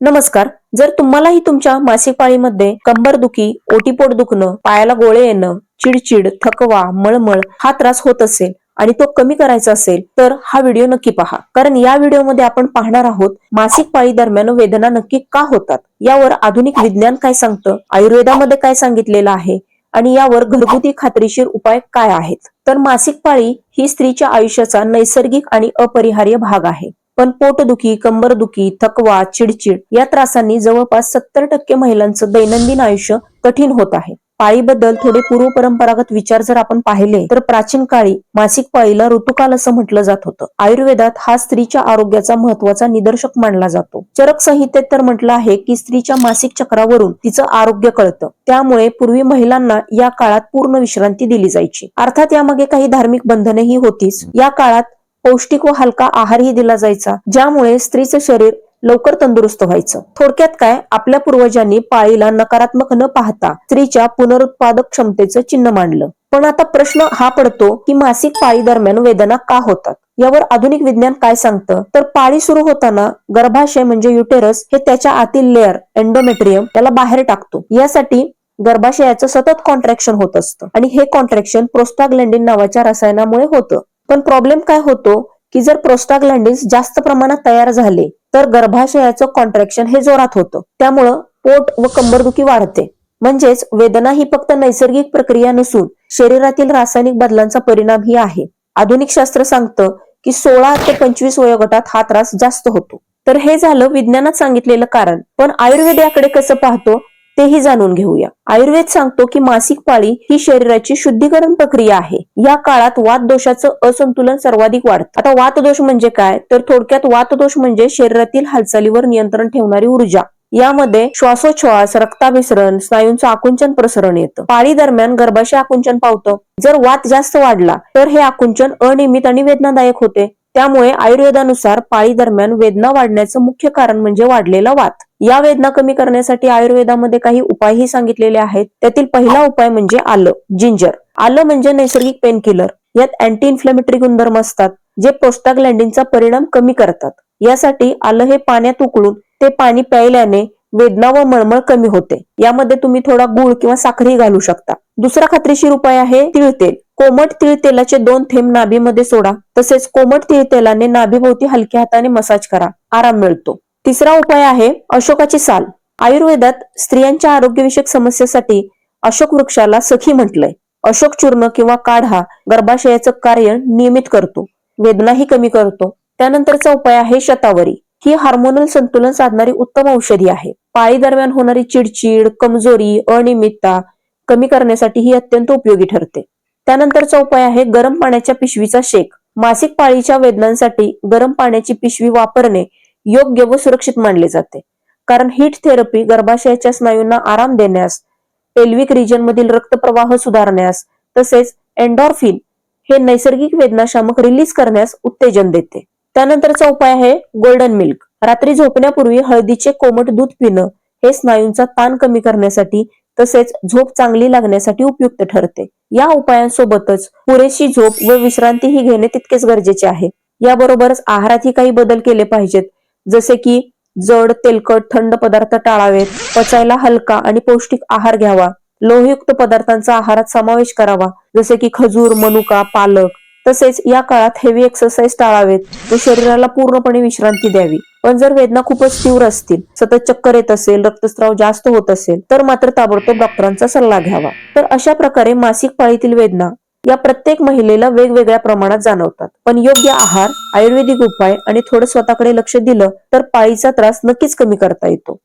नमस्कार. जर तुम्हालाही तुमच्या मासिक पाळीमध्ये कंबरदुखी ओटीपोट दुखणं पायाला गोळे येणं चिडचिड थकवा मळमळ हा त्रास होत असेल आणि तो कमी करायचा असेल तर हा व्हिडिओ नक्की पहा. कारण या व्हिडिओमध्ये आपण पाहणार आहोत मासिक पाळी दरम्यान वेदना नक्की का होतात? यावर आधुनिक विज्ञान काय सांगतं? आयुर्वेदामध्ये काय सांगितलेलं आहे? आणि यावर घरगुती खात्रीशीर उपाय काय आहेत? तर मासिक पाळी ही स्त्रीच्या आयुष्याचा नैसर्गिक आणि अपरिहार्य भाग आहे. पण पोटदुखी कंबरदुखी थकवा चिडचिड या त्रासांनी जवळपास सत्तर टक्के महिलांचं दैनंदिन आयुष्य कठीण होत आहे. पाळीबद्दल थोडे पूर्वपरंपरागत विचार जर आपण पाहिले तर प्राचीन काळी मासिक पाळीला ऋतुकाल असं म्हटलं जात होतं. आयुर्वेदात हा स्त्रीच्या आरोग्याचा महत्त्वाचा निदर्शक मानला जातो. चरक संहितेत तर म्हटलं आहे की स्त्रीच्या मासिक चक्रावरून तिचं आरोग्य कळतं. त्यामुळे पूर्वी महिलांना या काळात पूर्ण विश्रांती दिली जायची. अर्थात यामागे काही धार्मिक बंधनेही होतीच. या काळात पौष्टिक व हलका आहारही दिला जायचा ज्यामुळे स्त्रीचं शरीर लवकर तंदुरुस्त व्हायचं. थोडक्यात काय? आपल्या पूर्वजांनी पाळीला नकारात्मक न पाहता स्त्रीच्या पुनरुत्पादक क्षमतेचं चिन्ह मांडलं. पण आता प्रश्न हा पडतो की मासिक पाळी दरम्यान वेदना का होतात? यावर आधुनिक विज्ञान काय सांगतं? तर पाळी सुरू होताना गर्भाशय म्हणजे युटेरस हे त्याच्या आतील लेअर एंडोमेट्रियम त्याला बाहेर टाकतो. यासाठी गर्भाशयाचं सतत कॉन्ट्रॅक्शन होत असतं. आणि हे कॉन्ट्रॅक्शन प्रोस्टाग्लँडिन नावाच्या रसायनामुळे होतं. पण प्रॉब्लेम काय होतो की जर प्रोस्टाग्लँडिन्स जास्त प्रमाणात तयार झाले तर गर्भाशयाचं कॉन्ट्रॅक्शन हे जोरात होतं. त्यामुळं पोट व कंबरदुखी वाढते. म्हणजेच वेदना ही फक्त नैसर्गिक प्रक्रिया नसून शरीरातील रासायनिक बदलांचा परिणाम ही आहे. आधुनिक शास्त्र सांगतं की सोळा ते पंचवीस वयोगटात हा त्रास जास्त होतो. तर हे झालं विज्ञानात सांगितलेलं कारण. पण आयुर्वेद याकडे कसं पाहतो? तेही जाणून घेऊया. आयुर्वेद सांगतो की मासिक पाळी ही शरीराची शुद्धीकरण प्रक्रिया आहे. या काळात वात दोषाचं असंतुलन सर्वाधिक वाढतं. आता वात दोष म्हणजे काय? तर थोडक्यात वात दोष म्हणजे शरीरातील हालचालीवर नियंत्रण ठेवणारी ऊर्जा. यामध्ये श्वासोच्छ्वास रक्ताभिसरण स्नायूंचं आकुंचन प्रसरण येतं. पाळी दरम्यान गर्भाशय आकुंचन पावतं. जर वात जास्त वाढला तर हे आकुंचन अनियमित आणि वेदनादायक होते. त्यामुळे आयुर्वेदानुसार पाळी दरम्यान वेदना वाढण्याचं मुख्य कारण म्हणजे वाढलेला वात. या वेदना कमी करण्यासाठी आयुर्वेदामध्ये काही उपायही सांगितलेले आहेत. त्यातील पहिला उपाय म्हणजे आलं जिंजर. आलं म्हणजे नैसर्गिक पेन किलर यात अँटी इन्फ्लेमेटरी गुणधर्म असतात जे प्रोस्टाग्लँडिनचा परिणाम कमी करतात. यासाठी आलं हे पाण्यात उकळून ते पाणी प्यायल्याने वेदना व मळमळ कमी होते. यामध्ये तुम्ही थोडा गुळ किंवा साखरही घालू शकता. दुसरा खात्रीशीर उपाय आहे तिळतेल. कोमट तीळ तेलाचे दोन थेंब नाभीमध्ये सोडा. तसेच कोमट तीळ तेलाने नाभीभोवती हलक्या हाताने मसाज करा. आराम मिळतो. तिसरा उपाय आहे अशोकाची साल. आयुर्वेदात स्त्रियांच्या आरोग्यविषयक समस्येसाठी अशोक वृक्षाला सखी म्हटलंय. अशोक चूर्ण किंवा काढा गर्भाशयाचं कार्य नियमित करतो. वेदनाही कमी करतो. त्यानंतरचा उपाय आहे शतावरी. ही हार्मोनल संतुलन साधणारी उत्तम औषधी आहे. पाळी दरम्यान होणारी चिडचिड कमजोरी अनियमितता कमी करण्यासाठी ही अत्यंत उपयोगी ठरते. त्यानंतरचा उपाय आहे गरम पाण्याच्या पिशवीचा शेक. मासिक पाळीच्या वेदनांसाठी गरम पाण्याची पिशवी वापरणे योग्य व सुरक्षित मानले जाते. कारण हीट थेरपी गर्भाशयाच्या स्नायूंना आराम देण्यास पेल्विक रिजन मधील रक्तप्रवाह सुधारण्यास तसेच एन्डॉर्फिन हे नैसर्गिक वेदनाशामक रिलीज करण्यास उत्तेजन देते. त्यानंतरचा उपाय आहे गोल्डन मिल्क रात्री झोपण्यापूर्वी हळदीचे कोमट दूध पिणं हे स्नायूंचा ताण कमी करण्यासाठी तसेच झोप चांगली लागण्यासाठी उपयुक्त ठरते. या उपायांसोबतच पुरेशी झोप व विश्रांतीही घेणे तितकेच गरजेचे आहे. याबरोबरच आहारातही काही बदल केले पाहिजेत. जसे की जड तेलकट थंड पदार्थ टाळावेत पचायला हलका आणि पौष्टिक आहार घ्यावा. लोहयुक्त पदार्थांचा आहारात समावेश करावा. जसे की खजूर मनुका पालक. तसेच या काळात हेवी एक्सरसाइज टाळावेत व शरीराला पूर्णपणे विश्रांती द्यावी. पण जर वेदना खूपच तीव्र असतील सतत चक्कर येत असेल रक्तस्राव जास्त होत असेल तर मात्र ताबडतोब डॉक्टरांचा सल्ला घ्यावा. तर अशा प्रकारे मासिक पाळीतील वेदना या प्रत्येक महिलेला वेगवेगळ्या प्रमाणात जाणवतात. पण योग्य आहार आयुर्वेदिक उपाय आणि थोडं स्वतःकडे लक्ष दिलं तर पाळीचा त्रास नक्कीच कमी करता येतो.